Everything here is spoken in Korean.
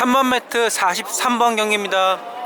3번 매트 43번 경기입니다.